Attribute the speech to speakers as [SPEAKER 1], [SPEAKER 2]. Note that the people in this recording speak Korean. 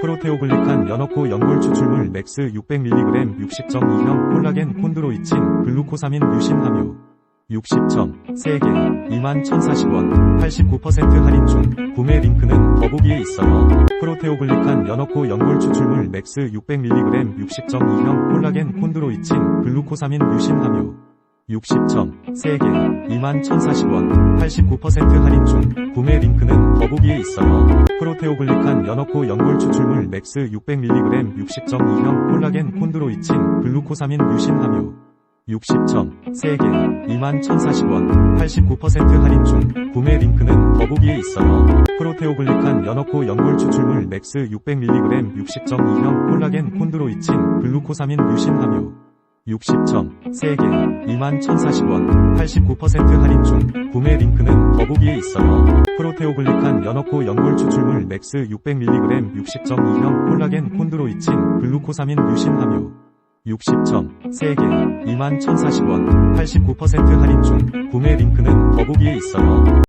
[SPEAKER 1] 프로테오글리칸 연어코 연골 추출물 맥스 600mg 60.2형 콜라겐 콘드로이친 글루코사민 류신 함유 60점 3개 21,040원 89% 할인 중 구매 링크는 더보기에 있어요. 프로테오글리칸 연어코 연골 추출물 맥스 600mg 60.2형 콜라겐 콘드로이친 글루코사민 류신 함유 60점 3개 21,040원 89% 할인 중 구매 링크는 더보기에 있어요. 프로테오글리칸 연어코 연골 추출물 맥스 600mg 60.2형 콜라겐 콘드로이친 글루코사민 류신 함유 60점 3개 21,040원 89% 할인 중 구매 링크는 더보기에 있어요. 프로테오글리칸 연어코 연골 추출물 맥스 600mg 60.2형 콜라겐 콘드로이친 글루코사민 류신 함유 60점 3개 21,040원 89% 할인 중 구매 링크는 더보기에 있어요. 프로테오글리칸 연어코 연골 추출물 맥스 600mg 60.2형 콜라겐 콘드로이친 글루코사민 류신 함유 60점 3개 21,040원 89% 할인 중 구매 링크는 더보기에 있어요.